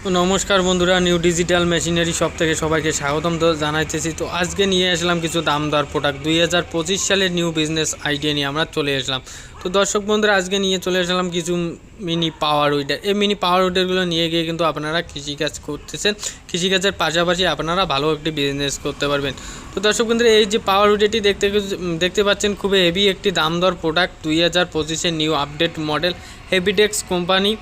নমস্কার বন্ধুরা new digital machinery সব থেকে সবাইকে স্বাগতম জানাইতেছি। তো আজকে নিয়ে আসলাম কিছু দামদার প্রোডাক্ট দুই হাজার পঁচিশ সালের নিউ বিজনেস আইডিয়া নিয়ে আমরা চলে আসলাম। তো দর্শক বন্ধুরা, আজকে নিয়ে চলে আসলাম কিছু মিনি পাওয়ার উইডার এই মিনি পাওয়ার উইডারগুলো নিয়ে গিয়ে কিন্তু আপনারা কৃষিকাজ করতেছেন। কৃষিকাজের পাশাপাশি আপনারা ভালো একটি বিজনেস করতে পারবেন। তো দর্শক বন্ধুরা, এই যে পাওয়ার উইডারটি দেখতে দেখতে পাচ্ছেন, খুবই হেভি একটি দামদর প্রোডাক্ট দুই হাজার পঁচিশের নিউ আপডেট মডেল হেভিটেক্স কোম্পানি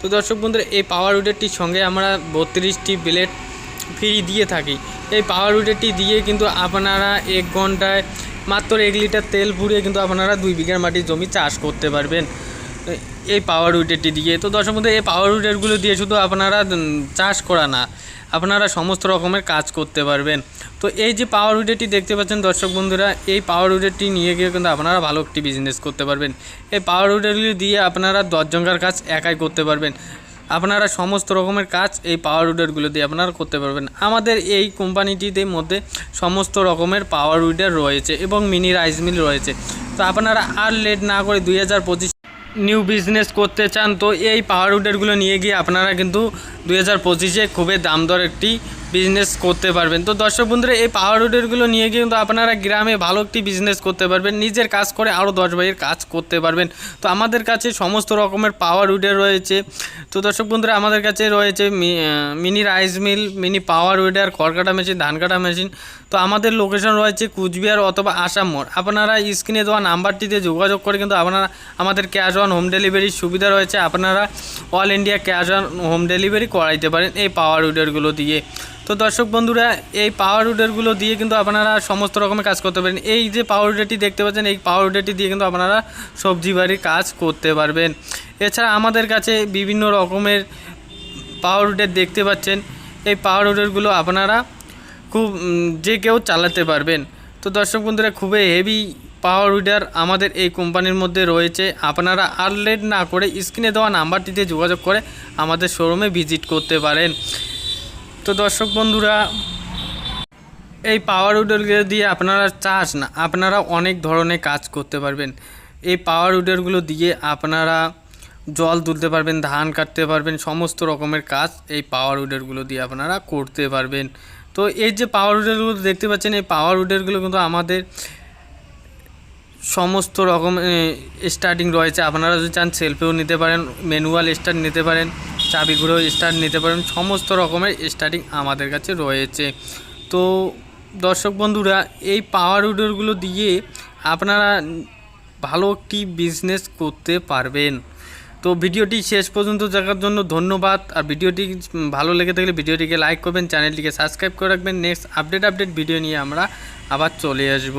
তো দর্শক বন্ধুরা, এই পাওয়ার উইডারটির সঙ্গে আমরা বত্রিশটি ব্লেড ফ্রি দিয়ে থাকি। এই পাওয়ার উইডারটি দিয়ে কিন্তু আপনারা এক ঘন্টায় মাত্র এক লিটার তেল ভরিয়ে কিন্তু আপনারা দুই বিঘার মাটির জমি চাষ করতে পারবেন। এই পাওয়ার উইডারটি দিয়ে তো দর্শক বন্ধু এই পাওয়ার উইডারগুলো দিয়ে শুধু আপনারা চাষ করা না, আপনারা সমস্ত রকমের কাজ করতে পারবেন। তো এই যে পাওয়ার উইডারটি দেখতে পাচ্ছেন দর্শক বন্ধুরা, এই পাওয়ার উইডারটি নিয়ে গিয়ে কিন্তু আপনারা ভালো একটি বিজনেস করতে পারবেন। এই পাওয়ার উইডারগুলি দিয়ে আপনারা দশজনকার কাজ একাই করতে পারবেন। আপনারা সমস্ত রকমের কাজ এই পাওয়ার উইডারগুলো দিয়ে আপনারা করতে পারবেন। আমাদের এই কোম্পানিটিতে মধ্যে সমস্ত রকমের পাওয়ার উইডার রয়েছে এবং মিনি রাইস মিল রয়েছে। তো আপনারা আর লেট না করে দুই হাজার পঁচিশ নিউ বিজনেস করতে চান, তো এই পাওয়ার উডারগুলো নিয়ে গিয়ে আপনারা কিন্তু দু হাজার পঁচিশে খুবই দাম দর একটি বিজনেস করতে পারবেন। তো দর্শক বন্ধুরা, এই পাওয়ার উইডারগুলো নিয়ে কিন্তু আপনারা গ্রামে ভালো একটি বিজনেস করতে পারবেন, নিজের কাজ করে আরও দশ ভাইয়ের কাজ করতে পারবেন। তো আমাদের কাছে সমস্ত রকমের পাওয়ার উইডার রয়েছে। তো দর্শক বন্ধুরা, আমাদের কাছে রয়েছে mini rice mill mini power weeder খড় কাটা মেশিন ধান কাটা মেশিন তো আমাদের লোকেশন রয়েছে কুচবিহার অথবা আসাম মোড়। আপনারা স্ক্রিনে দেওয়া নাম্বারটিতে যোগাযোগ করে কিন্তু আপনারা, আমাদের ক্যাশ অন হোম ডেলিভারির সুবিধা রয়েছে। আপনারা all India cash on home delivery করাইতে পারেন এই পাওয়ার উইডারগুলো দিয়ে। তো দর্শক বন্ধুরা, এই পাওয়ার উইডারগুলো দিয়ে কিন্তু আপনারা সমস্ত রকমের কাজ করতে পারেন। এই যে পাওয়ার উইডারটি দেখতে পাচ্ছেন, এই পাওয়ার উইডারটি দিয়ে কিন্তু আপনারা সবজি বাড়ির কাজ করতে পারবেন। এছাড়া আমাদের কাছে বিভিন্ন রকমের পাওয়ার উইডার দেখতে পাচ্ছেন। এই পাওয়ার উইডারগুলো আপনারা খুব যে কেউ চালাতে পারবেন। তো দর্শক বন্ধুরা, খুবই হেভি পাওয়ার উইডার আমাদের এই কোম্পানির মধ্যে রয়েছে। আপনারা আর লেট না করে স্ক্রিনে দেওয়া নাম্বারটিতে যোগাযোগ করে আমাদের শোরুমে ভিজিট করতে পারেন। তো দর্শক বন্ধুরা, এই পাওয়ার উইডারগুলো দিয়ে আপনারা চাষ না, আপনারা অনেক ধরনের কাজ করতে পারবেন। এই পাওয়ার উইডারগুলো দিয়ে আপনারা জল তুলতে পারবেন, ধান কাটতে পারবেন, সমস্ত রকমের কাজ এই পাওয়ার উইডারগুলো দিয়ে আপনারা করতে পারবেন। তো এই যে পাওয়ার উইডারগুলো দেখতে পাচ্ছেন, এই পাওয়ার উইডারগুলো কিন্তু আমাদের সমস্ত রকম স্টার্টিং রয়েছে। আপনারা যদি চান সেলফেও নিতে পারেন ম্যানুয়াল স্টার্ট নিতে পারেন। চাবিগুলো স্টার্ট নিতে পারেন। সমস্ত রকমের স্টার্টিং আমাদের কাছে রয়েছে। তো দর্শক বন্ধুরা, এই পাওয়ার উইডারগুলো দিয়ে আপনারা ভালো একটি বিজনেস করতে পারবেন। তো ভিডিওটি শেষ পর্যন্ত দেখার জন্য ধন্যবাদ। আর ভিডিওটি ভালো লেগে থাকলে ভিডিওটিকে লাইক করবেন চ্যানেলটিকে সাবস্ক্রাইব করে রাখবেন। নেক্সট আপডেট আপডেট ভিডিও নিয়ে আমরা আবার চলে আসব।